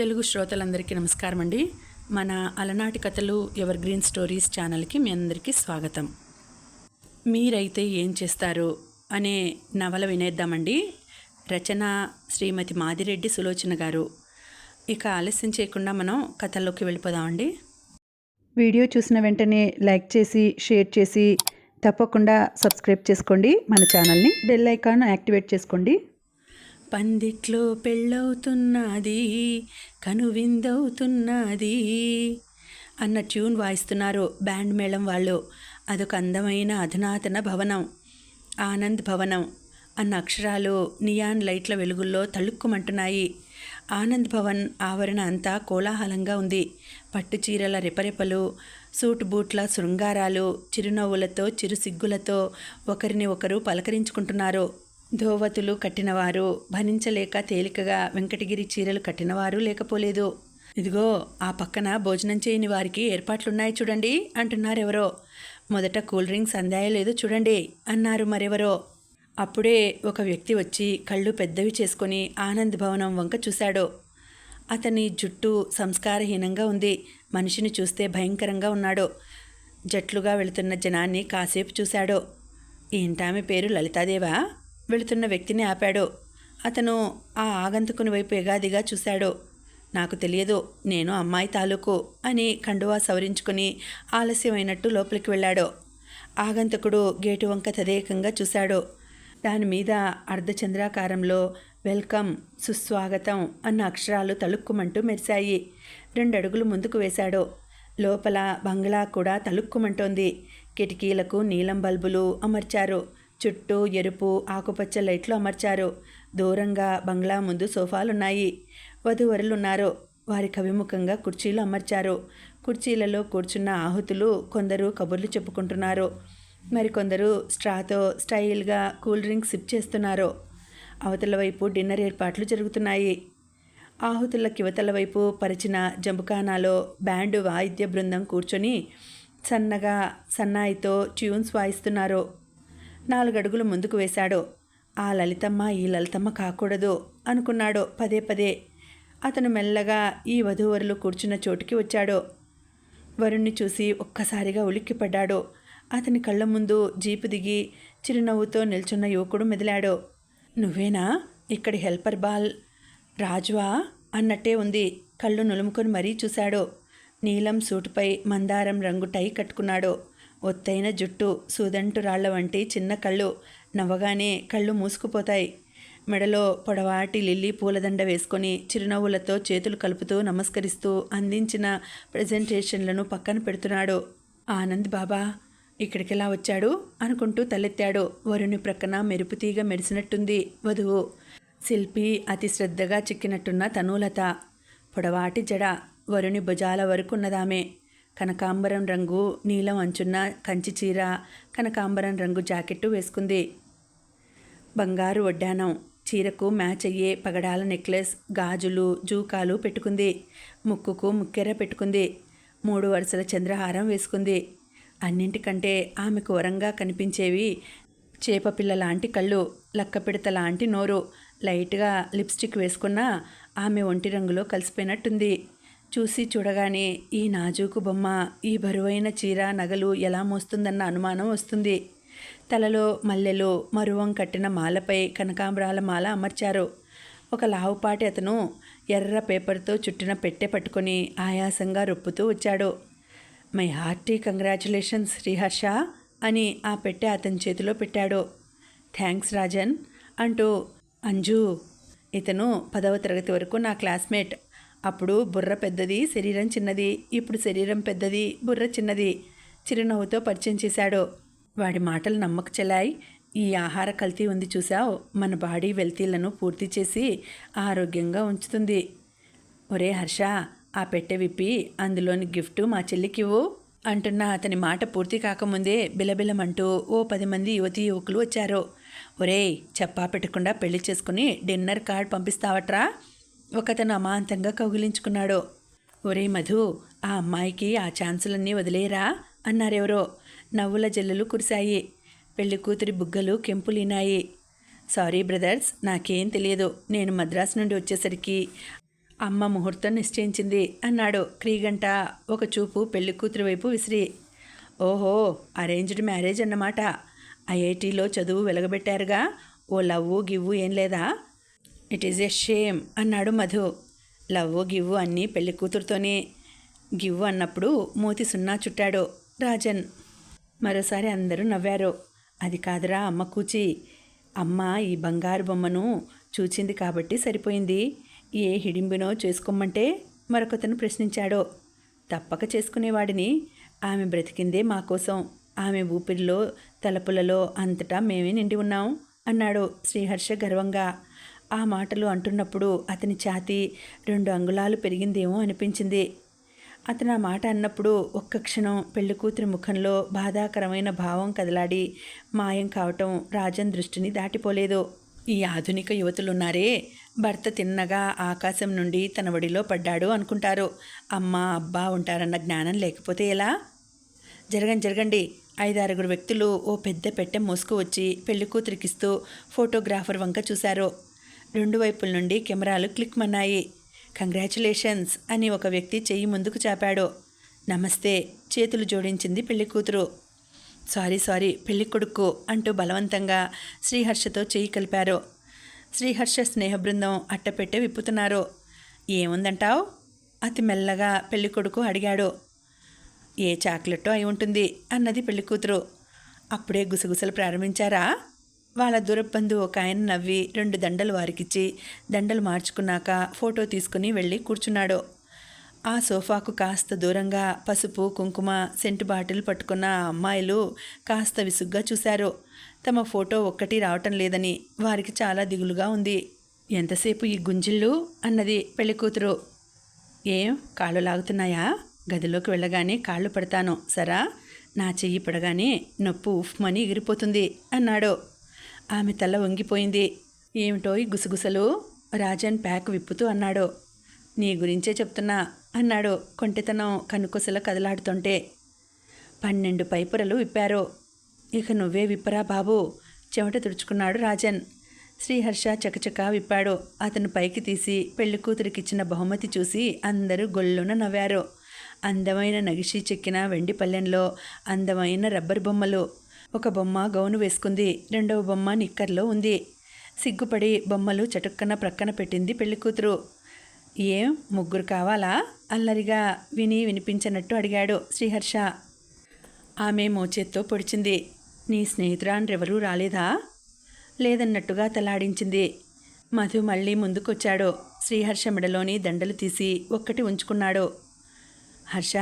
తెలుగు శ్రోతలందరికీ నమస్కారం అండి మన అలనాటి కథలు ఎవర్ గ్రీన్ స్టోరీస్ ఛానల్కి మీ అందరికీ స్వాగతం. మీరైతే ఏం చేస్తారు అనే నవల వినేద్దామండి. రచన శ్రీమతి మాదిరెడ్డి సులోచన గారు. ఇక ఆలస్యం చేయకుండా మనం కథల్లోకి వెళ్ళిపోదామండి. వీడియో చూసిన వెంటనే లైక్ చేసి షేర్ చేసి తప్పకుండా సబ్స్క్రైబ్ చేసుకోండి. మన ఛానల్ని బెల్ ఐకాన్ యాక్టివేట్ చేసుకోండి. పందిట్లో పెళ్ళవుతున్నది కనువిందవుతున్నది అన్న ట్యూన్ వాయిస్తున్నారు బ్యాండ్ మేళం వాళ్ళు. అదొక అందమైన అధునాతన భవనం ఆనంద్ భవనం అన్న అక్షరాలు నియాన్ లైట్ల వెలుగుల్లో తళుక్కుమంటున్నాయి. ఆనంద్ భవన్ ఆవరణ అంతా కోలాహలంగా ఉంది. పట్టు చీరల రెపరెపలు సూట్ బూట్ల శృంగారాలు చిరునవ్వులతో చిరు సిగ్గులతో ఒకరిని ఒకరు పలకరించుకుంటున్నారు. ధోవతులు కట్టినవారు భరించలేక తేలికగా వెంకటగిరి చీరలు కట్టినవారు లేకపోలేదు. ఇదిగో ఆ పక్కన భోజనం చేయని వారికి ఏర్పాట్లున్నాయి చూడండి అంటున్నారెవరో. మొదట కూల్ డ్రింక్స్ అందాయో లేదో చూడండి అన్నారు మరెవరో. అప్పుడే ఒక వ్యక్తి వచ్చి కళ్ళు పెద్దవి చేసుకొని ఆనంద్ భవనం వంక చూశాడు. అతని జుట్టు సంస్కారహీనంగా ఉంది. మనిషిని చూస్తే భయంకరంగా ఉన్నాడు. జట్లుగా వెళుతున్న జనాన్ని కాసేపు చూశాడు. ఏంటామె పేరు లలితాదేవా? వెళుతున్న వ్యక్తిని ఆపాడు. అతను ఆ ఆగంతుకుని వైపు ఎగాదిగా చూశాడు. నాకు తెలియదు నేను అమ్మాయి తాలూకు అని కండువా సవరించుకుని ఆలస్యమైనట్టు లోపలికి వెళ్ళాడు. ఆగంతకుడు గేటు వంక తదేకంగా చూశాడు. దాని మీద అర్ధచంద్రాకారంలో వెల్కమ్ సుస్వాగతం అన్న అక్షరాలు తలుక్కుమంటూ మెరిశాయి. రెండు అడుగులు ముందుకు వేశాడు. లోపల బంగ్లా కూడా తలుక్కుమంటోంది కిటికీలకు నీలం బల్బులు అమర్చారు. చుట్టూ ఎరుపు ఆకుపచ్చ లైట్లు అమర్చారు. దూరంగా బంగ్లా ముందు సోఫాలున్నాయి. వధువరులున్నారు వారికి అభిముఖంగా కుర్చీలు అమర్చారు. కుర్చీలలో కూర్చున్న ఆహుతులు కొందరు కబుర్లు చెప్పుకుంటున్నారు. మరికొందరు స్ట్రాతో స్టైల్గా కూల్ డ్రింక్ సిప్ చేస్తున్నారు. అవతల వైపు డిన్నర్ ఏర్పాట్లు జరుగుతున్నాయి. ఆహుతుల కివతల వైపు పరిచిన జంబుకానాలో బ్యాండ్ వాయిద్య బృందం కూర్చొని సన్నగా సన్నాయితో ట్యూన్స్ వాయిస్తున్నారు. నాలుగడుగులు ముందుకు వేశాడు. ఆ లలితమ్మ ఈ లలితమ్మ కాకూడదు అనుకున్నాడు పదే పదే. అతను మెల్లగా ఈ వధూవరులు కూర్చున్న చోటుకి వచ్చాడు. వరుణ్ణి చూసి ఒక్కసారిగా ఉలిక్కిపడ్డాడు. అతని కళ్ళ ముందు జీపు దిగి చిరునవ్వుతో నిల్చున్న యువకుడు మెదిలాడు. నువ్వేనా? ఇక్కడి హెల్పర్ బాల్? రాజువా? అన్నట్టే ఉంది. కళ్ళు నులుముకొని మరీ చూశాడు. నీలం సూటుపై మందారం రంగు టై కట్టుకున్నాడు. ఒత్తైన జుట్టు సూదంటు రాళ్ళ వంటి చిన్న కళ్ళు నవ్వగానే కళ్ళు మూసుకుపోతాయి. మెడలో పొడవాటి లిల్లీ పూలదండ వేసుకొని చిరునవ్వులతో చేతులు కలుపుతూ నమస్కరిస్తూ అందించిన ప్రజెంటేషన్లను పక్కన పెడుతున్నాడు. ఆనంద్ బాబా ఇక్కడికెలా వచ్చాడు? అనుకుంటూ తలెత్తాడు. వరుని ప్రక్కన మెరుపుతీగ మెరిసినట్టుంది వధువు. శిల్పి అతి శ్రద్ధగా చిక్కినట్టున్న తనూలత. పొడవాటి జడ వరుని భుజాల వరకు ఉన్నదామే కనకాంబరం రంగు నీలం అంచున్న కంచి చీర కనకాంబరం రంగు జాకెట్టు వేసుకుంది. బంగారు వడ్డానం చీరకు మ్యాచ్ అయ్యే పగడాల నెక్లెస్ గాజులు జూకాలు పెట్టుకుంది. ముక్కుకు ముక్కెర పెట్టుకుంది. మూడు వరుసల చంద్రహారం వేసుకుంది. అన్నింటికంటే ఆమె ఘోరంగా కనిపించేవి చేపపిల్ల లాంటి కళ్ళు లక్కపిడత లాంటి నోరు. లైట్గా లిప్స్టిక్ వేసుకున్న ఆమె ఒంటి రంగులో కలిసిపోయినట్టుంది. చూసి చూడగానే ఈ నాజూకు బొమ్మ ఈ బరువైన చీర నగలు ఎలా మోస్తుందన్న అనుమానం వస్తుంది. తలలో మల్లెలు మరువం కట్టిన మాలపై కనకాంబరాల మాల అమర్చారు. ఒక లావుపాటి అతను ఎర్ర పేపర్తో చుట్టిన పెట్టె పట్టుకొని ఆయాసంగా రొప్పుతూ వచ్చాడు. మై హార్టీ కంగ్రాచులేషన్స్ శ్రీహర్ష అని ఆ పెట్టె అతని చేతిలో పెట్టాడు. థ్యాంక్స్ రాజన్ అంటూ అంజు ఇతను పదవ తరగతి వరకు నా క్లాస్మేట్. అప్పుడు బుర్ర పెద్దది శరీరం చిన్నది. ఇప్పుడు శరీరం పెద్దది బుర్ర చిన్నది. చిరునవ్వుతో పరిచయం చేశాడు. వాడి మాటలు నమ్మక చెలాయి. ఈ ఆహార కల్తీ ఉంది చూసావు మన బాడీ వెల్తీలను పూర్తి చేసి ఆరోగ్యంగా ఉంచుతుంది. ఒరే హర్ష ఆ పెట్టె విప్పి అందులోని గిఫ్ట్ మా చెల్లికివ్వు అంటున్న అతని మాట పూర్తి కాకముందే బిలబిలమంటూ ఓ పది మంది యువతీ యువకులు వచ్చారు. ఒరేయ్ చెప్పా పెట్టకుండా పెళ్ళి చేసుకుని డిన్నర్ కార్డ్ పంపిస్తావట్రా? ఒకతను అమాంతంగా కౌగిలించుకున్నాడు. ఒరే మధు ఆ అమ్మాయికి ఆ ఛాన్సులన్నీ వదిలేరా? అన్నారెవరో. నవ్వుల జల్లులు కురిశాయి. పెళ్ళి కూతురి బుగ్గలు కెంపులీనాయి. సారీ బ్రదర్స్ నాకేం తెలియదు. నేను మద్రాసు నుండి వచ్చేసరికి అమ్మ ముహూర్తం నిశ్చయించింది అన్నాడు క్రీగంట. ఒక చూపు పెళ్ళి కూతురు వైపు విసిరి. ఓహో అరేంజ్డ్ మ్యారేజ్ అన్నమాట. ఐఐటీలో చదువు వెలగబెట్టారుగా. ఓ లవ్వు గివ్వు ఏం లేదా? ఇట్ ఈజ్ ఎ షేమ్ అన్నాడు మధు. లవ్వు గివ్వు అన్నీ పెళ్ళి కూతురుతోనే. గివ్వు అన్నప్పుడు మూతి సున్నా చుట్టాడు రాజన్. మరోసారి అందరూ నవ్వారు. అది కాదురా అమ్మ కూచి. అమ్మ ఈ బంగారు బొమ్మను చూచింది కాబట్టి సరిపోయింది. ఏ హిడింబినో చేసుకోమంటే మరొకతను ప్రశ్నించాడు. తప్పక చేసుకునేవాడిని. ఆమె బ్రతికిందే మా కోసం. ఆమె ఊపిరిలో తలపులలో అంతటా మేమే నిండి ఉన్నాం అన్నాడు శ్రీహర్ష గర్వంగా. ఆ మాటలు అంటున్నప్పుడు అతని ఛాతీ రెండు అంగుళాలు పెరిగిందేమో అనిపించింది. అతను ఆ మాట అన్నప్పుడు ఒక్క క్షణం పెళ్ళి కూతురి ముఖంలో బాధాకరమైన భావం కదలాడి మాయం కావటం రాజన్ దృష్టిని దాటిపోలేదు. ఈ ఆధునిక యువతులున్నారే భర్త తిన్నగా ఆకాశం నుండి తన ఒడిలో పడ్డాడు అనుకుంటారు. అమ్మ అబ్బా ఉంటారన్న జ్ఞానం లేకపోతే ఎలా? జరగండి జరగండి. ఐదారుగురు వ్యక్తులు ఓ పెద్ద పెట్టె మోసుకు వచ్చి పెళ్ళి కూతురికిస్తూ ఫోటోగ్రాఫర్ వంక చూశారు. రెండు వైపుల నుండి కెమెరాలు క్లిక్ మన్నాయి. కంగ్రాచులేషన్స్ అని ఒక వ్యక్తి చెయ్యి ముందుకు చాపాడు. నమస్తే చేతులు జోడించింది పెళ్ళి కూతురు. సారీ సారీ పెళ్ళి కొడుకు అంటూ బలవంతంగా శ్రీహర్షతో చెయ్యి కలిపారు. శ్రీహర్ష స్నేహ బృందం అట్టపెట్టె విప్పుతున్నారు. ఏముందంటావు? అతి మెల్లగా పెళ్ళి కొడుకు అడిగాడు. ఏ చాక్లెట్టో అయి ఉంటుంది అన్నది పెళ్ళి కూతురు. అప్పుడే గుసగుసలు ప్రారంభించారా? వాళ్ళ దూరబంధు ఒక ఆయన నవ్వి రెండు దండలు వారికిచ్చి దండలు మార్చుకున్నాక ఫోటో తీసుకుని వెళ్ళి కూర్చున్నాడు. ఆ సోఫాకు కాస్త దూరంగా పసుపు కుంకుమ సెంటు బాటిల్ పట్టుకున్న ఆ అమ్మాయిలు కాస్త విసుగ్గా చూశారు. తమ ఫోటో ఒక్కటి రావటం లేదని వారికి చాలా దిగులుగా ఉంది. ఎంతసేపు ఈ గుంజిళ్ళు? అన్నది పెళ్ళికూతురు. ఏం? కాళ్ళు లాగుతున్నాయా? గదిలోకి వెళ్ళగానే కాళ్ళు పడతాను. సరా? నా చెయ్యి పడగానే నొప్పు ఉఫ్మని ఎగిరిపోతుంది అన్నాడు. ఆమె తల వంగిపోయింది. ఏమిటో ఈ గుసగుసలు? రాజన్ ప్యాక్ విప్పుతూ అన్నాడు. నీ గురించే చెప్తున్నా అన్నాడు కొంటెతనం కనుకొసల కదలాడుతుంటే. పన్నెండు పైపురలు విప్పారు. ఇక నువ్వే విప్పరా బాబు చెమట తుడుచుకున్నాడు రాజన్. శ్రీహర్ష చకచకా విప్పాడు. అతను పైకి తీసి పెళ్ళి కూతురికిచ్చిన బహుమతి చూసి అందరూ గొల్లున నవ్వారు. అందమైన నగిషి చెక్కిన వెండి పల్లెంలో అందమైన రబ్బర్ బొమ్మలు ఒక బొమ్మ గౌను వేసుకుంది. రెండవ బొమ్మ నిక్కర్లో ఉంది. సిగ్గుపడి బొమ్మలు చటుక్కన ప్రక్కన పెట్టింది పెళ్ళికూతురు. ఏం ముగ్గురు కావాలా? అల్లరిగా విని వినిపించనట్టు అడిగాడు శ్రీహర్ష. ఆమె మోచేత్తో పొడిచింది. నీ స్నేహితురాండ్రెవరూ రాలేదా? లేదన్నట్టుగా తలాడించింది. మధు మళ్ళీ ముందుకొచ్చాడు. శ్రీహర్ష మెడలోని దండలు తీసి ఒక్కటి ఉంచుకున్నాడు. హర్ష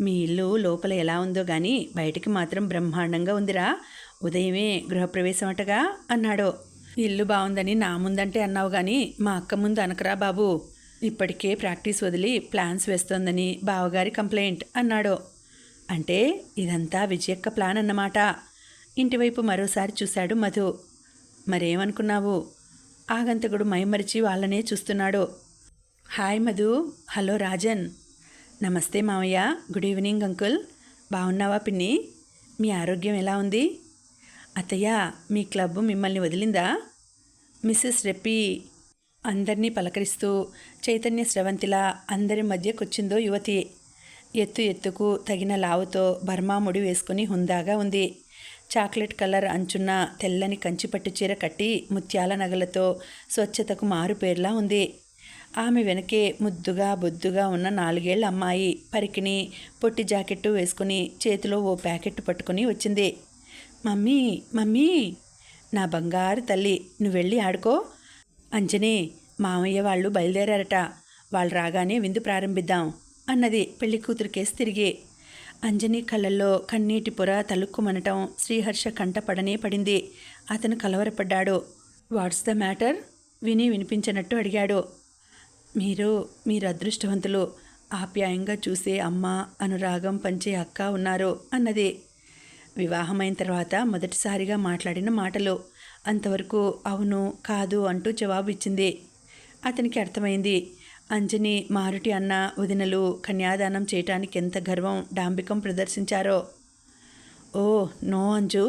మీ ఇల్లు లోపల ఎలా ఉందో కానీ బయటికి మాత్రం బ్రహ్మాండంగా ఉందిరా. ఉదయమే గృహప్రవేశం అటగా అన్నాడు. ఇల్లు బాగుందని నా ముందంటే అన్నావు కానీ మా అక్క ముందు అనకరా బాబు. ఇప్పటికే ప్రాక్టీస్ వదిలి ప్లాన్స్ వేస్తోందని బావగారి కంప్లైంట్ అన్నాడు. అంటే ఇదంతా విజయక్క ప్లాన్ అన్నమాట. ఇంటివైపు మరోసారి చూశాడు మధు. మరేమనుకున్నావు? ఆగంతకుడు మైమరిచి వాళ్ళనే చూస్తున్నాడు. హాయ్ మధు. హలో రాజన్. నమస్తే మామయ్య గుడ్ ఈవినింగ్ అంకుల్ బాగున్నావా పిన్ని? మీ ఆరోగ్యం ఎలా ఉంది? అత్తయ్య మీ క్లబ్ మిమ్మల్ని వదిలిందా? మిస్సెస్ రెప్పి అందరినీ పలకరిస్తూ చైతన్య స్రవంతిలా అందరి మధ్యకొచ్చిందో యువతి. ఎత్తు ఎత్తుకు తగిన లావుతో బర్మా ముడి వేసుకుని హుందాగా ఉంది. చాక్లెట్ కలర్ అంచున్న తెల్లని కంచిపట్టు చీర కట్టి ముత్యాల నగలతో స్వచ్ఛతకు మారుపేర్లా ఉంది. ఆమె వెనకే ముద్దుగా బొద్దుగా ఉన్న నాలుగేళ్ళ అమ్మాయి పరికిని పొట్టి జాకెట్టు వేసుకుని చేతిలో ఓ ప్యాకెట్ పట్టుకుని వచ్చింది. మమ్మీ మమ్మీ నా బంగారు తల్లి నువ్వు వెళ్ళి ఆడుకో. అంజని మామయ్య వాళ్ళు బయలుదేరారట. వాళ్ళు రాగానే విందు ప్రారంభిద్దాం అన్నది పెళ్ళి కూతురికేసి తిరిగి. అంజనీ కళ్ళల్లో కన్నీటి పొర తలుక్కుమనటం శ్రీహర్ష కంటపడనే పడింది. అతను కలవరపడ్డాడు. What's the matter? విని వినిపించినట్టు అడిగాడు. మీరు మీరు అదృష్టవంతులు ఆప్యాయంగా చూసే అమ్మ అనురాగం పంచే అక్క ఉన్నారు అన్నది. వివాహమైన తర్వాత మొదటిసారిగా మాట్లాడిన మాటలు. అంతవరకు అవును కాదు అంటూ జవాబు ఇచ్చింది అతనికి అర్థమైంది. అంజని మారుటి అన్న వదినలు కన్యాదానం చేయటానికి ఎంత గర్వం డాంబికం ప్రదర్శించారో. Oh no Anju.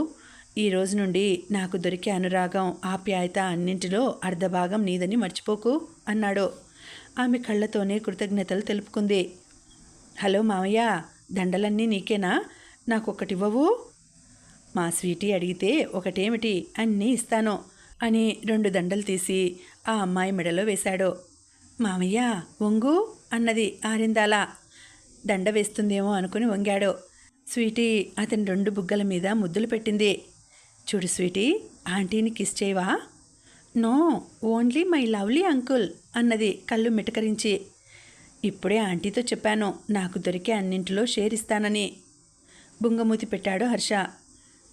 ఈ రోజు నుండి నాకు దొరికే అనురాగం ఆప్యాయత అన్నింటిలో అర్ధభాగం నీదని మర్చిపోకు అన్నాడు. ఆమె కళ్ళతోనే కృతజ్ఞతలు తెలుపుకుంది. హలో మామయ్య దండలన్నీ నీకేనా? నాకు ఒకటివ్వవు మా స్వీటీ అడిగితే ఒకటేమిటి? అన్నీ ఇస్తాను అని రెండు దండలు తీసి ఆ అమ్మాయి మెడలో వేశాడు. మామయ్య వంగు అన్నది ఆరిందాల. దండ వేస్తుందేమో అనుకుని వంగాడు. స్వీటీ అతని రెండు బుగ్గల మీద ముద్దులు పెట్టింది. చూడు స్వీటీ ఆంటీని కిస్ చేయవా? No only my lovely uncle అన్నది కళ్ళు మిటకరించి. ఇప్పుడే ఆంటీతో చెప్పాను నాకు దొరికే అన్నింటిలో షేర్ ఇస్తానని. బుంగమూతి పెట్టాడు హర్ష.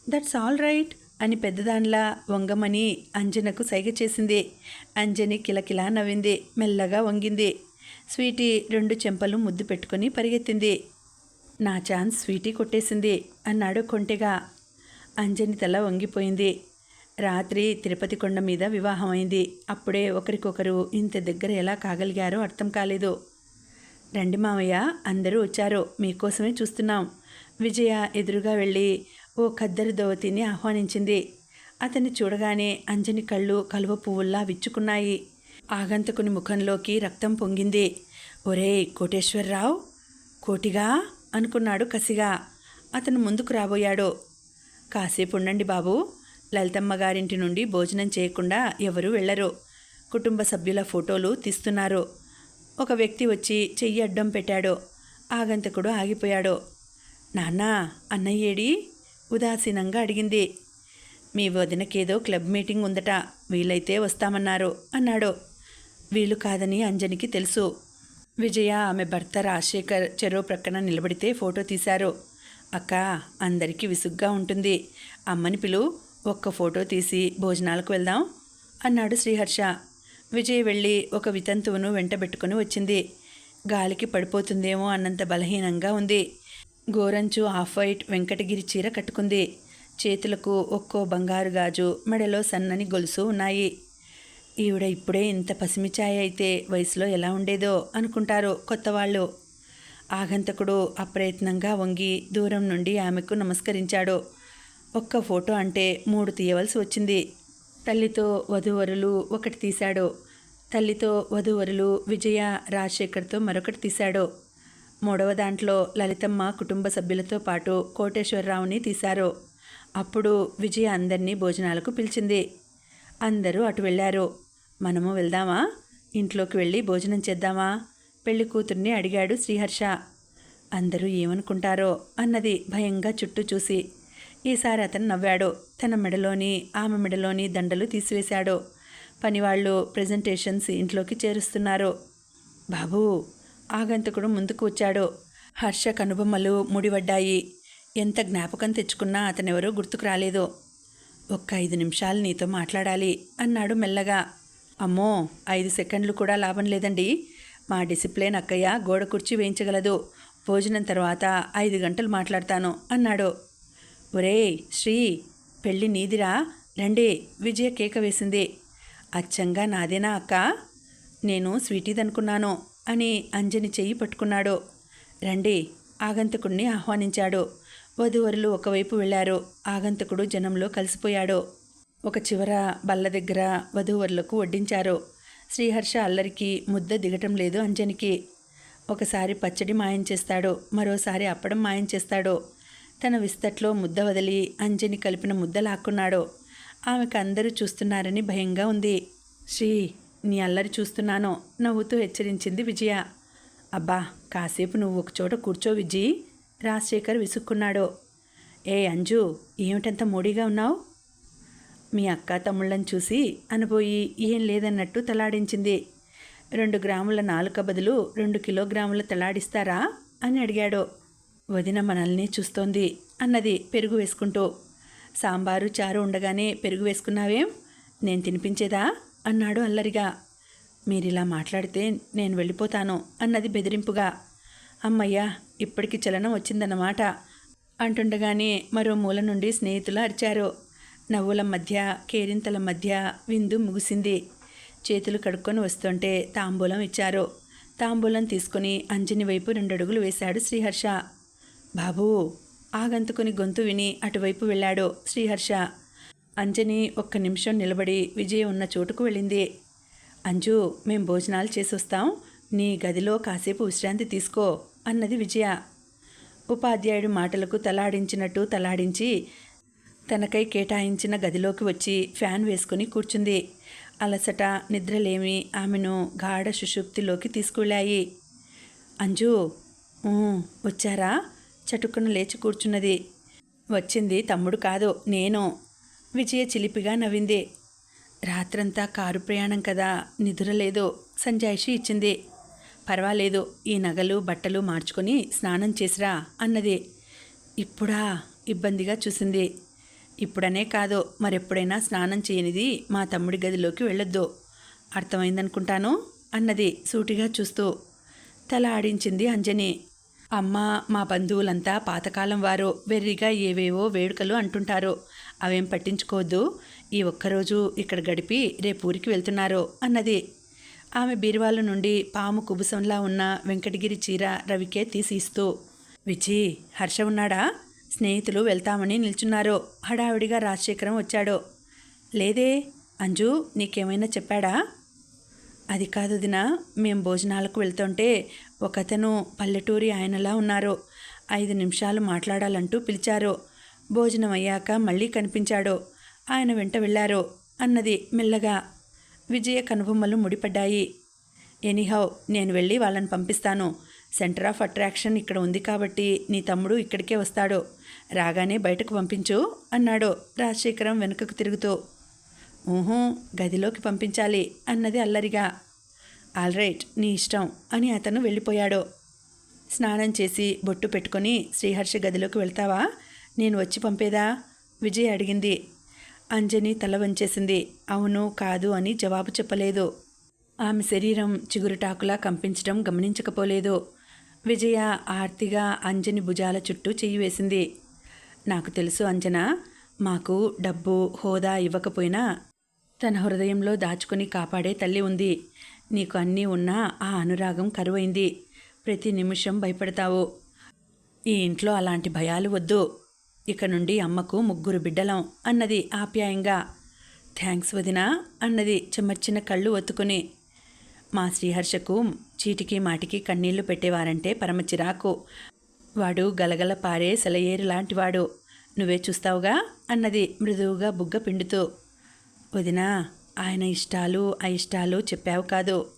దట్స్ ఆల్ రైట్ అని పెద్దదానిలా వంగమని అంజనకు సైగ చేసింది. అంజని కిలకిలా నవ్వింది మెల్లగా వంగింది. స్వీటీ రెండు చెంపలు ముద్దు పెట్టుకుని పరిగెత్తింది. నా ఛాన్స్ స్వీటీ కొట్టేసింది అన్నాడు కొంటెగా. అంజని తల వంగిపోయింది. రాత్రి తిరుపతి కొండ మీద వివాహమైంది. అప్పుడే ఒకరికొకరు ఇంత దగ్గర ఎలా కాగలిగారో అర్థం కాలేదు. రండి మామయ్య అందరూ వచ్చారు. మీకోసమే చూస్తున్నాం. విజయ ఎదురుగా వెళ్ళి ఓ ఖద్దరు దోవతిని ఆహ్వానించింది. అతన్ని చూడగానే అంజని కళ్ళు కలువ పువ్వుల్లా విచ్చుకున్నాయి. ఆగంతకుని ముఖంలోకి రక్తం పొంగింది. ఒరేయ్ కోటేశ్వరరావు! కోటిగా? అనుకున్నాడు కసిగా. అతను ముందుకు రాబోయాడు. కాసేపు ఉండండి బాబు. లలితమ్మ గారింటి నుండి భోజనం చేయకుండా ఎవరూ వెళ్ళరు. కుటుంబ సభ్యుల ఫోటోలు తీస్తున్నారు. ఒక వ్యక్తి వచ్చి చెయ్యి అడ్డం పెట్టాడో. ఆగంతకుడు ఆగిపోయాడో. నాన్నా అన్నయ్యేడి ఉదాసీనంగా అడిగింది. మీ వదినకేదో క్లబ్ మీటింగ్ ఉందట వీలైతే వస్తామన్నారు అన్నాడు. వీలు కాదని అంజనికి తెలుసు. విజయ ఆమె భర్త రాజశేఖర్ చెరో ప్రక్కన నిలబడితే ఫోటో తీశారు. అక్క అందరికీ విసుగ్గా ఉంటుంది. అమ్మని పిలువు ఒక్క ఫోటో తీసి భోజనాలకు వెళ్దాం అన్నాడు శ్రీహర్ష. విజయ్ వెళ్ళి ఒక వితంతువును వెంటబెట్టుకుని వచ్చింది. గాలికి పడిపోతుందేమో అన్నంత బలహీనంగా ఉంది. గోరంచు ఆఫ్ వైట్ వెంకటగిరి చీర కట్టుకుంది. చేతులకు ఒక్కో బంగారు గాజు మెడలో సన్నని గొలుసు ఉన్నాయి. ఈవిడ ఇప్పుడే ఇంత పసిమిచాయ అయితే వయసులో ఎలా ఉండేదో అనుకుంటారు కొత్తవాళ్ళు. ఆగంతకుడు అప్రయత్నంగా వంగి దూరం నుండి ఆమెకు నమస్కరించాడు. ఒక్క ఫోటో అంటే మూడు తీయవలసి వచ్చింది. తల్లితో వధూవరులు ఒకటి తీశాడు. తల్లితో వధూవరులు విజయ రాజశేఖర్తో మరొకటి తీశాడు. మూడవ దాంట్లో లలితమ్మ కుటుంబ సభ్యులతో పాటు కోటేశ్వరరావుని తీశారు. అప్పుడు విజయ అందరినీ భోజనాలకు పిలిచింది. అందరూ అటు వెళ్ళారు. మనము వెళ్దామా? ఇంట్లోకి వెళ్ళి భోజనం చేద్దామా? పెళ్ళి కూతుర్ని అడిగాడు శ్రీహర్ష. అందరూ ఏమనుకుంటారో అన్నది భయంగా చుట్టూ చూసి ఈసారి అతను నవ్వాడు. తన మెడలోని ఆమె మెడలోని దండలు తీసివేశాడు. పనివాళ్ళు ప్రజెంటేషన్స్ ఇంట్లోకి చేరుస్తున్నారు. బాబూ! ఆగంతకుడు ముందుకు వచ్చాడు. హర్ష కనుబొమ్మలు ముడివడ్డాయి ఎంత జ్ఞాపకం తెచ్చుకున్నా అతనెవరూ గుర్తుకు రాలేదు. ఒక్క ఐదు నిమిషాలు నీతో మాట్లాడాలి అన్నాడు మెల్లగా. అమ్మో! ఐదు సెకండ్లు కూడా లాభం లేదండి. మా డిసిప్లిన్ అక్కయ్య గోడ కుర్చీ వేయించగలదు. భోజనం తర్వాత ఐదు గంటలు మాట్లాడతాను అన్నాడు. ఒరేయ్ శ్రీ పెళ్ళి నీదిరా? రండి విజయ కేక వేసింది. అచ్చంగా నాదేనా అక్క? నేను స్వీటీదనుకున్నాను అని అంజని చెయ్యి పట్టుకున్నాడు. రండి ఆగంతకుడిని ఆహ్వానించాడు. వధువరులు ఒకవైపు వెళ్ళారు. ఆగంతకుడు జనంలో కలిసిపోయాడు. ఒక చివర బల్ల దగ్గర వధూవరులకు వడ్డించారు. శ్రీహర్ష అల్లరికి ముద్ద దిగటం లేదు అంజనికి. ఒకసారి పచ్చడి మాయం చేస్తాడు మరోసారి అప్పడం మాయం చేస్తాడు. తన విస్తట్లో ముద్ద వదిలి అంజని కలిపిన ముద్ద లాక్కున్నాడో ఆమెకు అందరూ చూస్తున్నారని భయంగా ఉంది. శ్రీ నీ అల్లరి చూస్తున్నాను నవ్వుతూ హెచ్చరించింది విజయ. అబ్బా కాసేపు నువ్వు ఒకచోట కూర్చో విజి రాజశేఖర్ విసుక్కున్నాడు. ఏ అంజు ఏమిటంత మూడీగా ఉన్నావు? మీ అక్క తమ్ముళ్ళని చూసి అనబోయి ఏం లేదన్నట్టు తలాడించింది. రెండు గ్రాముల నాలుక బదులు రెండు కిలోగ్రాముల తలాడిస్తారా? అని అడిగాడు. వదిన మనల్ని చూస్తోంది అన్నది పెరుగు వేసుకుంటూ. సాంబారు చారు ఉండగానే పెరుగు వేసుకున్నావేం? నేను తినిపించేదా? అన్నాడు అల్లరిగా. మీరిలా మాట్లాడితే నేను వెళ్ళిపోతాను అన్నది బెదిరింపుగా. అమ్మయ్యా ఇప్పటికి చలనం వచ్చిందన్నమాట అంటుండగానే మరో మూల నుండి స్నేహితులు అరిచారు. నవ్వుల మధ్య కేరింతల మధ్య విందు ముగిసింది. చేతులు కడుక్కొని వస్తుంటే తాంబూలం ఇచ్చారు. తాంబూలం తీసుకుని అంజని వైపు రెండడుగులు వేశాడు శ్రీహర్ష. బాబూ ఆగంతుకుని గొంతు విని అటువైపు వెళ్ళాడు శ్రీహర్ష. అంజని ఒక్క నిమిషం నిలబడి విజయ్ ఉన్న చోటుకు వెళ్ళింది. అంజు మేం భోజనాలు చేసి వస్తాం నీ గదిలో కాసేపు విశ్రాంతి తీసుకో అన్నది విజయ. ఉపాధ్యాయుడి మాటలకు తలాడించినట్టు తలాడించి తనకై కేటాయించిన గదిలోకి వచ్చి ఫ్యాన్ వేసుకుని కూర్చుంది. అలసట నిద్రలేమి ఆమెను గాఢ సుషుప్తిలోకి తీసుకువెళ్ళాయి. అంజు వచ్చారా? చటుక్కున లేచి కూర్చున్నది. వచ్చింది తమ్ముడు కాదు నేను. విజయ చిలిపిగా నవ్వింది. రాత్రంతా కారు ప్రయాణం కదా నిద్రలేదు సంజాయిషి ఇచ్చింది. పర్వాలేదు ఈ నగలు బట్టలు మార్చుకొని స్నానం చేసిరా అన్నది. ఇప్పుడా? ఇబ్బందిగా చూసింది. ఇప్పుడనే కాదు మరెప్పుడైనా స్నానం చేయనిది మా తమ్ముడి గదిలోకి వెళ్ళొద్దు. అర్థమైందనుకుంటాను అన్నది సూటిగా చూస్తూ. తల ఆడించింది అంజని. అమ్మ మా బంధువులంతా పాతకాలం వారు వెర్రిగా ఏవేవో వేడుకలు అంటుంటారు. అవేం పట్టించుకోవద్దు. ఈ ఒక్కరోజు ఇక్కడ గడిపి రేపు ఊరికి వెళ్తున్నారు అన్నది. ఆమె బీరువాల నుండి పాము కుబుసంలా ఉన్న వెంకటగిరి చీర రవికే తీసి ఇస్తూ విచి హర్ష ఉన్నాడా? స్నేహితులు వెళ్తామని నిల్చున్నారు. హడావిడిగా రాజశేఖరం వచ్చాడు. లేదే అంజు నీకేమైనా చెప్పాడా? అది కాదు దిన మేం భోజనాలకు వెళ్తుంటే ఒకతను పల్లెటూరి ఆయనలా ఉన్నారు. ఐదు నిమిషాలు మాట్లాడాలంటూ పిలిచారు. భోజనం అయ్యాక మళ్ళీ కనిపించాడు. ఆయన వెంట వెళ్ళారు. అన్నది మెల్లగా. విజయ కనుబొమ్మలు ముడిపడ్డాయి. ఎనీహౌ నేను వెళ్ళి వాళ్ళని పంపిస్తాను. సెంటర్ ఆఫ్ అట్రాక్షన్ ఇక్కడ ఉంది కాబట్టి నీ తమ్ముడు ఇక్కడికే వస్తాడు. రాగానే బయటకు పంపించు అన్నాడు రాజశేఖరం వెనుకకు తిరుగుతూ. ఊహూ గదిలోకి పంపించాలి అన్నది అల్లరిగా. ఆల్రైట్ నీ ఇష్టం అని అతను వెళ్ళిపోయాడు. స్నానం చేసి బొట్టు పెట్టుకొని శ్రీహర్ష గదిలోకి వెళ్తావా? నేను వచ్చి పంపేదా? విజయ్ అడిగింది. అంజని తల వంచేసింది. అవును కాదు అని జవాబు చెప్పలేదు. ఆమె శరీరం చిగురుటాకులా కంపించడం గమనించకపోలేదు. విజయ ఆర్తిగా అంజని భుజాల చుట్టూ చెయ్యి వేసింది. నాకు తెలుసు అంజన మాకు డబ్బు హోదా ఇవ్వకపోయినా తన హృదయంలో దాచుకుని కాపాడే తల్లి ఉంది. నీకు అన్నీ ఉన్నా ఆ అనురాగం కరువైంది. ప్రతి నిమిషం భయపడతావు. ఈ ఇంట్లో అలాంటి భయాలు వద్దు. ఇక నుండి అమ్మకు ముగ్గురు బిడ్డలం అన్నది ఆప్యాయంగా. థ్యాంక్స్ వదినా అన్నది చెమర్చిన కళ్ళు ఒత్తుకుని. మా శ్రీహర్షకు చీటికి మాటికి కన్నీళ్ళు పెట్టేవారంటే పరమ చిరాకు. వాడు గలగల పారే సెలయేరు లాంటివాడు. నువ్వే చూస్తావుగా? అన్నది మృదువుగా బుగ్గ పిండుతూ. వదినా ఆయన ఇష్టాలు అయిష్టాలు చెప్పావు కాదు.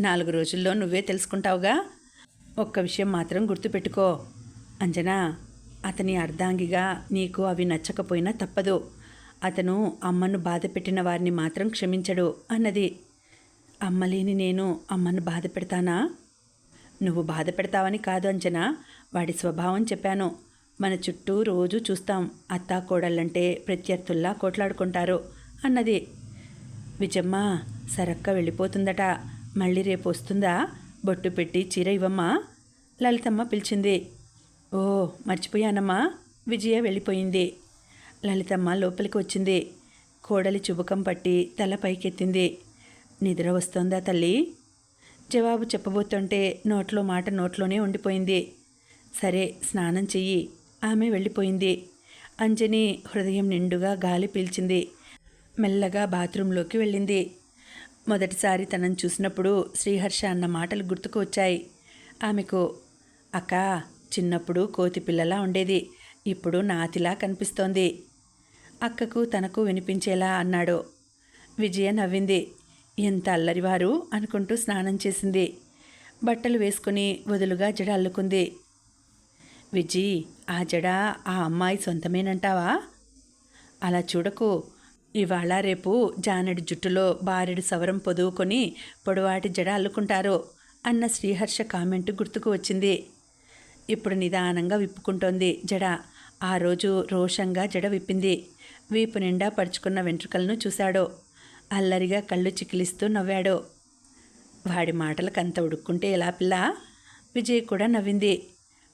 నాలుగు రోజుల్లో నువ్వే తెలుసుకుంటావుగా. ఒక్క విషయం మాత్రం గుర్తుపెట్టుకో. అంజనా అతని అర్ధాంగిగా నీకు అవి నచ్చకపోయినా తప్పదు. అతను అమ్మను బాధ పెట్టిన వారిని మాత్రం క్షమించడు అన్నది. అమ్మలేని నేను అమ్మను బాధ పెడతానా? నువ్వు బాధ పెడతావని కాదు అంచనా వాడి స్వభావం చెప్పాను. మన చుట్టూ రోజు చూస్తాం. అత్తా కోడళ్ళంటే ప్రత్యర్థుల్లా కోట్లాడుకుంటారు అన్నది. విజమ్మ సరక్క వెళ్ళిపోతుందట. మళ్ళీ రేపు వస్తుందా? బొట్టు పెట్టి చీర ఇవ్వమ్మా. లలితమ్మ పిలిచింది. ఓ మర్చిపోయానమ్మా. విజయ వెళ్ళిపోయింది. లలితమ్మ లోపలికి వచ్చింది. కోడలి చుబుకం పట్టి తల పైకెత్తింది. నిద్ర వస్తోందా తల్లి? జవాబు చెప్పబోతుంటే నోట్లో మాట నోట్లోనే ఉండిపోయింది. సరే స్నానం చెయ్యి. ఆమె వెళ్ళిపోయింది. అంజని హృదయం నిండుగా గాలి పీల్చింది. మెల్లగా బాత్రూంలోకి వెళ్ళింది. మొదటిసారి తనను చూసినప్పుడు శ్రీహర్ష అన్న మాటలు గుర్తుకు వచ్చాయి. ఆమెకు అక్క చిన్నప్పుడు కోతి పిల్లలా ఉండేది. ఇప్పుడు నాతిలా కనిపిస్తోంది. అక్కకు తనకు వినిపించేలా అన్నాడు. విజయ నవ్వింది. ఎంత అల్లరివారు అనుకుంటూ స్నానం చేసింది. బట్టలు వేసుకుని వదులుగా జడ అల్లుకుంది. విజీ ఆ జడ ఆ అమ్మాయి సొంతమేనంటావా? అలా చూడకు. ఇవాళ రేపు జానడి జుట్టులో బారెడు సవరం పొదువుకొని పొడవాటి జడ అల్లుకుంటారు అన్న శ్రీహర్ష కామెంట్ గుర్తుకు వచ్చింది. ఇప్పుడు నిదానంగా విప్పుకుంటోంది జడ. ఆ రోజు రోషంగా జడ విప్పింది. వీపు నిండా పరుచుకున్న వెంట్రుకలను చూశాడు. అల్లరిగా కళ్ళు చికిలిస్తూ నవ్వాడు. వాడి మాటలకు అంత ఉడుక్కుంటే ఎలా పిల్ల? విజయ్ కూడా నవ్వింది.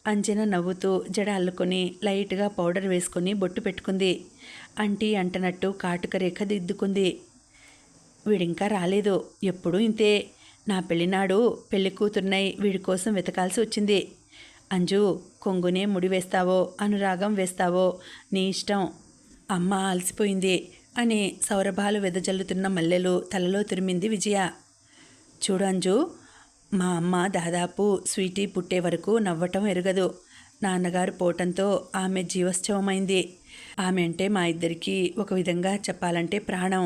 అంజన నవ్వుతూ జడ అల్లుకొని లైట్గా పౌడర్ వేసుకొని బొట్టు పెట్టుకుంది. అంటీ అంటనట్టు కాటుక రేఖ దిద్దుకుంది. వీడింకా రాలేదు. ఎప్పుడూ ఇంతే. నా పెళ్ళినాడు పెళ్ళి కూతుర్నై వీడి కోసం వెతకాల్సి వచ్చింది. అంజు కొంగునే ముడి వేస్తావో అనురాగం వేస్తావో నీ ఇష్టం. అమ్మ అలసిపోయింది అని సౌరభాలు వెదజల్లుతున్న మల్లెలు తలలో తురిమింది విజయ. చూడు అంజు మా అమ్మ దాదాపు స్వీటీ పుట్టే వరకు నవ్వటం ఎరగదు. నాన్నగారు పోవటంతో ఆమె జీవోత్సవమైంది. ఆమె అంటే మా ఇద్దరికి ఒక విధంగా చెప్పాలంటే ప్రాణం.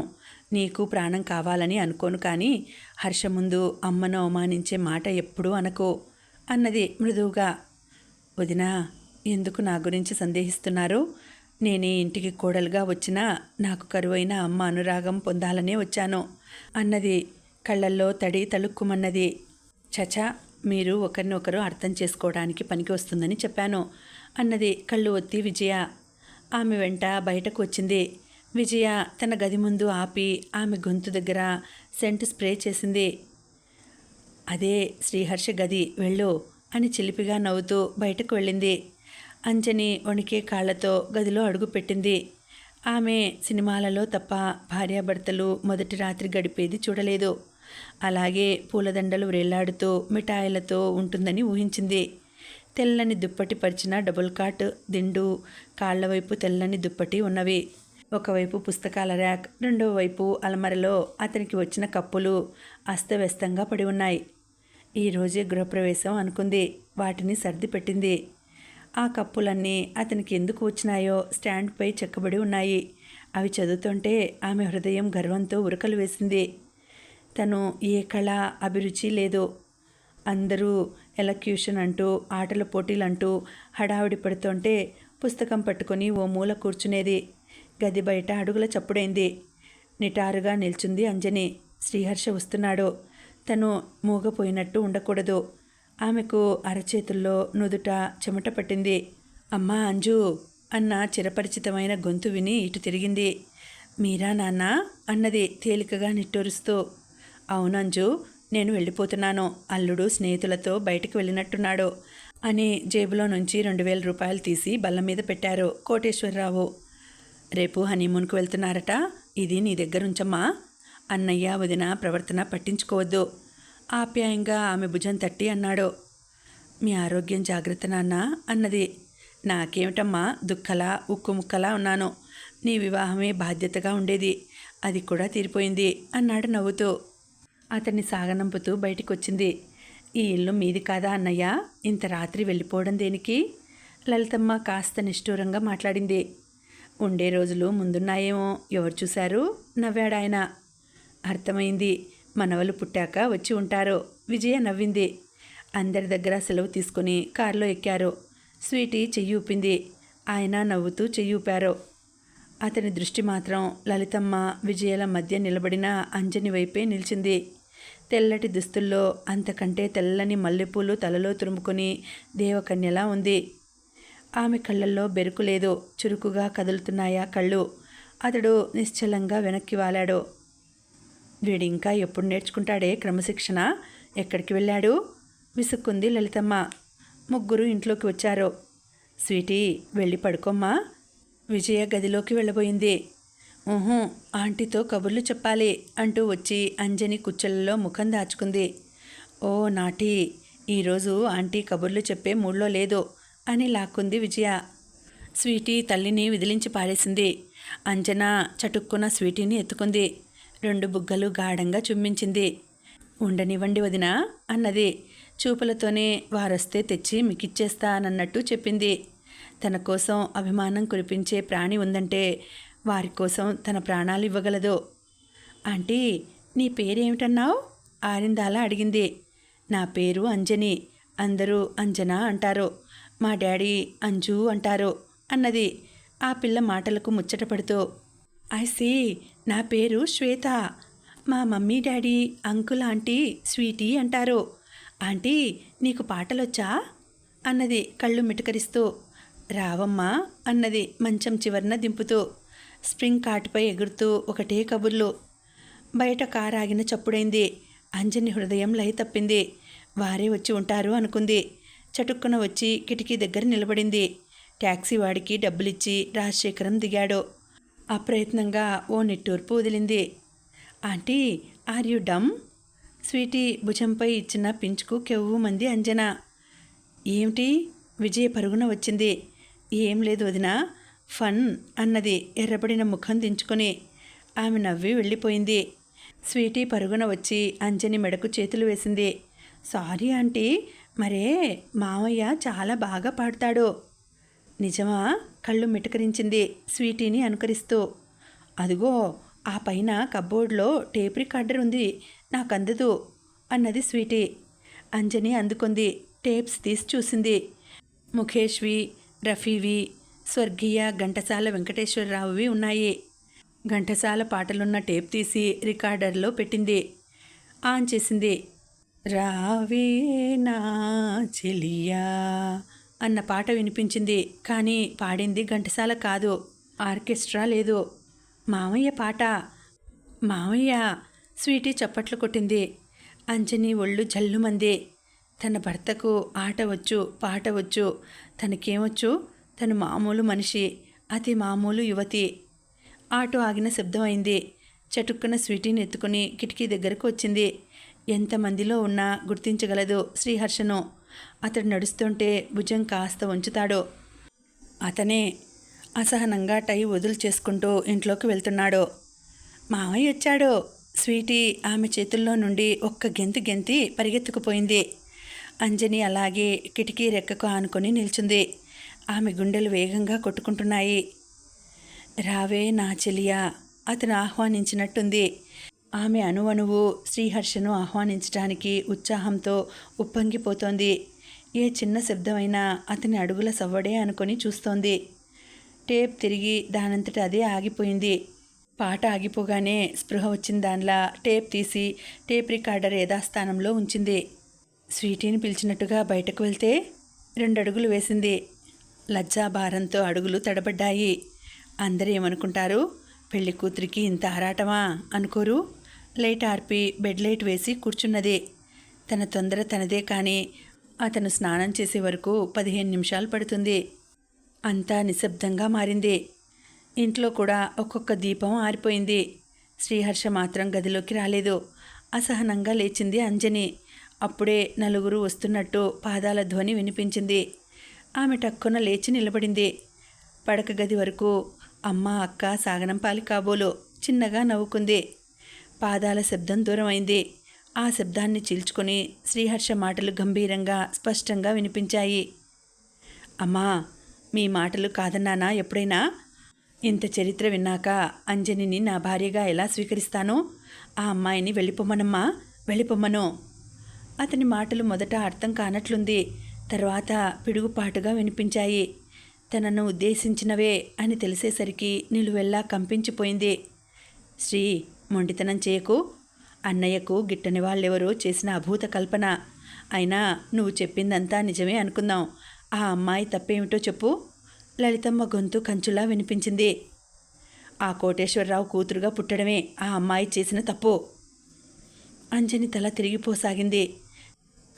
నీకు ప్రాణం కావాలని అనుకోను కానీ హర్ష ముందు అమ్మను అవమానించే మాట ఎప్పుడూ అనుకో అన్నది మృదువుగా. వదినా ఎందుకు నా గురించి సందేహిస్తున్నారు? నేను ఇంటికి కోడలుగా వచ్చినా నాకు కరువైన అమ్మ అనురాగం పొందాలనే వచ్చాను అన్నది కళ్ళల్లో తడి తలుక్కుమన్నది చచా మీరు ఒకరిని ఒకరు అర్థం చేసుకోవడానికి పనికి వస్తుందని చెప్పాను అన్నది కళ్ళు ఒత్తి విజయ. ఆమె వెంట బయటకు వచ్చింది విజయ తన గది ముందు ఆపి ఆమె గొంతు దగ్గర సెంట్ స్ప్రే చేసింది. అదే శ్రీహర్ష గది వెళ్ళు అని చిలిపిగా నవ్వుతూ బయటకు వెళ్ళింది. అంజని వణికే కాళ్ళతో గదిలో అడుగుపెట్టింది ఆమె సినిమాలలో తప్ప భార్యాభర్తలు మొదటి రాత్రి గడిపేది చూడలేదు. అలాగే పూలదండలు వ్రేలాడుతూ మిఠాయిలతో ఉంటుందని ఊహించింది. తెల్లని దుప్పటి పరిచిన డబుల్ కాట్ దిండు కాళ్ళ వైపు తెల్లని దుప్పటి ఉన్నవి. ఒకవైపు పుస్తకాల ర్యాక్ రెండో వైపు అలమరలో అతనికి వచ్చిన కప్పులు అస్తవ్యస్తంగా పడి ఉన్నాయి. ఈరోజే గృహప్రవేశం అనుకుంది. వాటిని సర్ది పెట్టింది. ఆ కప్పులన్నీ అతనికి ఎందుకు వచ్చినాయో స్టాండ్పై చెక్కబడి ఉన్నాయి. అవి చదువుతుంటే ఆమె హృదయం గర్వంతో ఉరకలు వేసింది. తను ఏ కళ అభిరుచి లేదు. అందరూ ఎలక్యూషన్ అంటూ ఆటల పోటీలంటూ హడావిడి పడుతుంటే పుస్తకం పట్టుకొని ఓ మూల కూర్చునేది. గది బయట అడుగుల చప్పుడైంది. నిటారుగా నిల్చుంది అంజని. శ్రీహర్ష వస్తున్నాడు. తను మూగపోయినట్టు ఉండకూడదు. ఆమెకు అరచేతుల్లో నుదుట చెమట పట్టింది. అమ్మా అంజు! అన్న చిరపరిచితమైన గొంతు విని ఇటు తిరిగింది. మీరా నాన్న? అన్నది తేలికగా నిట్టూరుస్తూ. అవునంజు నేను వెళ్ళిపోతున్నాను. అల్లుడు స్నేహితులతో బయటకు వెళ్ళినట్టున్నాడు. అని జేబులో నుంచి రెండు వేల రూపాయలు తీసి బల్ల మీద పెట్టారు కోటేశ్వరరావు. రేపు హనీమూన్కు వెళ్తున్నారట? ఇది నీ దగ్గర ఉంచమ్మా అన్నయ్య వదిన ప్రవర్తన పట్టించుకోవద్దు. ఆప్యాయంగా ఆమె భుజం తట్టి అన్నాడు. మీ ఆరోగ్యం జాగ్రత్త నాన్న అన్నది. నాకేమిటమ్మా? దుఃఖలా ఉక్కు ముక్కలా ఉన్నాను. నీ వివాహమే బాధ్యతగా ఉండేది. అది కూడా తీరిపోయింది అన్నాడు నవ్వుతూ. అతన్ని సాగనంపుతూ బయటికి వచ్చింది ఈ ఇల్లు మీది కాదా అన్నయ్య? ఇంత రాత్రి వెళ్ళిపోవడం దేనికి? లలితమ్మ కాస్త నిష్ఠూరంగా మాట్లాడింది. ఉండే రోజులు ముందున్నాయేమో ఎవరు చూశారు? నవ్వాడాయన అర్థమైంది. మనవలు పుట్టాక వచ్చి ఉంటారు. విజయ నవ్వింది. అందరి దగ్గర సెలవు తీసుకుని కారులో ఎక్కారు. స్వీటీ చెయ్యి ఊపింది. ఆయన నవ్వుతూ చెయ్యి ఊపారు. అతని దృష్టి మాత్రం లలితమ్మ విజయల మధ్య నిలబడిన అంజని వైపే నిలిచింది. తెల్లటి దుస్తుల్లో అంతకంటే తెల్లని మల్లెపూలు తలలో తురుముకొని దేవకన్యలా ఉంది. ఆమె కళ్ళల్లో బెరుకు లేదు. చురుకుగా కదులుతున్నాయా కళ్ళు? అతడు నిశ్చలంగా వెనక్కి వాలాడు. వీడు ఇంకా ఎప్పుడు నేర్చుకుంటాడే క్రమశిక్షణ? ఎక్కడికి వెళ్ళాడు? విసుక్కుంది లలితమ్మ. ముగ్గురు ఇంట్లోకి వచ్చారు. స్వీటీ వెళ్ళి పడుకోమ్మా. విజయ గదిలోకి వెళ్ళబోయింది. ఆంటీతో కబుర్లు చెప్పాలి అంటూ వచ్చి అంజని కుచ్చెలలో ముఖం దాచుకుంది. ఓ నాటి ఈరోజు ఆంటీ కబుర్లు చెప్పే మూడ్లో లేదు అని లాక్కుంది విజయ. స్వీటీ తల్లిని విదిలించి పారేసింది. అంజన చటుక్కున స్వీటీని ఎత్తుకుంది. రెండు బుగ్గలు గాఢంగా చుమ్మించింది. ఉండనివ్వండి వదిన అన్నది. చూపులతోనే వారొస్తే తెచ్చి మికిచ్చేస్తానన్నట్టు చెప్పింది. తన కోసం అభిమానం కురిపించే ప్రాణి ఉందంటే వారి కోసం తన ప్రాణాలు ఇవ్వగలదు? ఆంటీ నీ పేరేమిటన్నావు? ఆరిందాల అడిగింది. నా పేరు అంజని. అందరూ అంజన అంటారు? మా డాడీ అంజు అంటారు? అన్నది. ఆ పిల్ల మాటలకు ముచ్చటపడుతూ ఐ సీ నా పేరు శ్వేత. మా mummy daddy uncle aunty sweetie అంటారు? ఆంటీ నీకు పాటలొచ్చా? అన్నది కళ్ళు మిటకరిస్తూ రావమ్మా అన్నది మంచం చివరన దింపుతూ స్ప్రింగ్ కాటుపై ఎగురుతూ ఒకటే కబుర్లు బయట కారు ఆగిన చప్పుడైంది. అంజని హృదయం లయ తప్పింది. వారే వచ్చి ఉంటారు అనుకుంది. చటుక్కున వచ్చి కిటికీ దగ్గర నిలబడింది. ట్యాక్సీ వాడికి డబ్బులిచ్చి రాజశేఖరం దిగాడు. అప్రయత్నంగా ఓ నిట్టూర్పు వదిలింది. Aunty are you dumb? Sweetie భుజంపై ఇచ్చిన పించుకు కెవ్వు మంది అంజన. ఏమిటి? విజయ పరుగున వచ్చింది. ఏం లేదు వదినా. ఫన్ అన్నది ఎర్రబడిన ముఖం దించుకొని ఆమె నవ్వి వెళ్ళిపోయింది. స్వీటీ పరుగున వచ్చి అంజని మెడకు చేతులు వేసింది. సారీ ఆంటీ మరే మామయ్య చాలా బాగా పాడతాడు. నిజమా? కళ్ళు మిటకరించింది స్వీటీని అనుకరిస్తూ. అదిగో ఆ పైన కబోర్డ్లో టేప్ రికార్డర్ ఉంది నాకు అందదు అన్నది స్వీటీ. అంజని అందుకుంది టేప్స్ తీసి చూసింది. ముఖేష్వి రఫీవి స్వర్గీయ ఘంటసాల వెంకటేశ్వరరావువి ఉన్నాయి. ఘంటసాల పాటలున్న టేప్ తీసి రికార్డర్లో పెట్టింది. ఆన్ చేసింది. రావే నా చెలియా అన్న పాట వినిపించింది. కానీ పాడింది ఘంటసాల కాదు. ఆర్కెస్ట్రా లేదు. మామయ్య పాట. మామయ్య స్వీటీ చప్పట్లు కొట్టింది. అంజని ఒళ్ళు జల్లుమంది. తన భర్తకు ఆట వచ్చు పాట వచ్చు. తనకేమొచ్చు తను మామూలు మనిషి అతి మామూలు యువతి. ఆటో ఆగిన శబ్దం అయింది. చటుక్కున స్వీటీని ఎత్తుకుని కిటికీ దగ్గరకు వచ్చింది. ఎంతమందిలో ఉన్నా గుర్తించగలదు శ్రీహర్షను. అతడు నడుస్తుంటే భుజం కాస్త ఉంచుతాడు అతనే అసహనంగా టై వదులు చేసుకుంటూ ఇంట్లోకి వెళ్తున్నాడు. మామయ్య వచ్చాడు. స్వీటీ ఆమె చేతుల్లో నుండి ఒక్క గెంతు గెంతి పరిగెత్తుకుపోయింది. అంజని అలాగే కిటికీ రెక్కకు ఆనుకొని నిల్చుంది. ఆమె గుండెలు వేగంగా కొట్టుకుంటున్నాయి. రావే నా చెలియా అతను ఆహ్వానించినట్టుంది. ఆమె అణువణువు శ్రీహర్షను ఆహ్వానించడానికి ఉత్సాహంతో ఉప్పొంగిపోతోంది. ఏ చిన్న శబ్దమైనా అతని అడుగుల సవ్వడే అనుకొని చూస్తోంది. టేప్ తిరిగి దానంతట అదే ఆగిపోయింది. పాట ఆగిపోగానే స్పృహ వచ్చిన దానిలా టేప్ తీసి టేప్ రికార్డర్ యథాస్థానంలో ఉంచింది. స్వీటీని పిలిచినట్టుగా బయటకు వెళ్తే రెండు అడుగులు వేసింది. లజ్జాభారంతో అడుగులు తడబడ్డాయి. అందరూ ఏమనుకుంటారు పెళ్ళి కూతురికి ఇంత ఆరాటమా? అనుకోరు. లైట్ ఆర్పి బెడ్ లైట్ వేసి కూర్చున్నది. తన తొందర తనదే కానీ అతను స్నానం చేసే వరకు పదిహేను నిమిషాలు పడుతుంది. అంతా నిశ్శబ్దంగా మారింది. ఇంట్లో కూడా ఒక్కొక్క దీపం ఆరిపోయింది. శ్రీహర్ష మాత్రం గదిలోకి రాలేదు. అసహనంగా లేచింది అంజని. అప్పుడే నలుగురు వస్తున్నట్టు పాదాల ధ్వని వినిపించింది. ఆమె టక్కున లేచి నిలబడింది. పడక గది వరకు అమ్మ అక్క సాగనంపాలి కాబోలు చిన్నగా నవ్వుకుంది. పాదాల శబ్దం దూరమైంది. ఆ శబ్దాన్ని చీల్చుకొని శ్రీహర్ష మాటలు గంభీరంగా స్పష్టంగా వినిపించాయి. అమ్మా మీ మాటలు కాదన్నానా ఎప్పుడైనా? ఇంత చరిత్ర విన్నాక అంజనిని నా భార్యగా ఎలా స్వీకరిస్తాను? ఆ అమ్మాయిని వెళ్ళిపోమ్మనమ్మా వెళ్ళిపోమ్మను. అతని మాటలు మొదట అర్థం కానట్లుంది. తర్వాత పిడుగుపాటుగా వినిపించాయి. తనను ఉద్దేశించినవే అని తెలిసేసరికి నిలువెల్లా కంపించిపోయింది. శ్రీ మొండితనం చేయకు. అన్నయ్యకు గిట్టని వాళ్ళెవరో చేసిన అభూత కల్పన. అయినా నువ్వు చెప్పిందంతా నిజమే అనుకుందాం. ఆ అమ్మాయి తప్పేమిటో చెప్పు. లలితమ్మ గొంతు కంచులా వినిపించింది. ఆ కోటేశ్వరరావు కూతురుగా పుట్టడమే ఆ అమ్మాయి చేసిన తప్పు. అంజని తల తిరిగిపోసాగింది.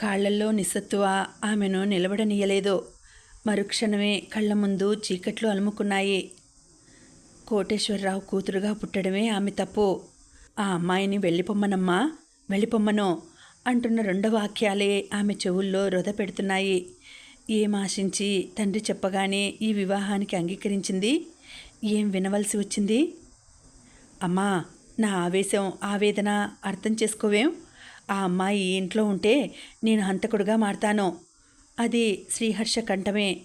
కాళ్ళల్లో నిస్సత్తువ ఆమెను నిలబడనీయలేదు. మరుక్షణమే కళ్ళ ముందు చీకట్లు అలుముకున్నాయి. కోటేశ్వరరావు కూతురుగా పుట్టడమే ఆమె తప్పు. ఆ అమ్మాయిని వెళ్ళిపొమ్మనమ్మా వెళ్ళిపొమ్మను అంటున్న రెండు వాక్యాలే ఆమె చెవుల్లో రొద పెడుతున్నాయి. ఏం ఆశించి తండ్రి చెప్పగానే ఈ వివాహానికి అంగీకరించింది? ఏం వినవలసి వచ్చింది? అమ్మా నా ఆవేశం ఆవేదన అర్థం చేసుకోవేం? ఆ అమ్మాయి ఈ ఇంట్లో ఉంటే నేను హంతకుడుగా మారతాను. అది శ్రీహర్ష కంఠమే.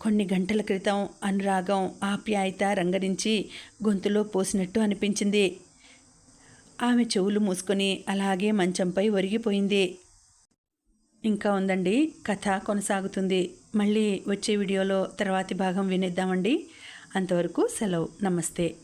కొన్ని గంటల క్రితం అనురాగం ఆప్యాయత రంగరించి గొంతులో పోసినట్టు అనిపించింది. ఆమె చెవులు మూసుకొని అలాగే మంచంపై ఒరిగిపోయింది. ఇంకా ఉందండి కథ కొనసాగుతుంది. మళ్ళీ వచ్చే వీడియోలో తర్వాతి భాగం వినేద్దామండి. అంతవరకు సెలవు. నమస్తే.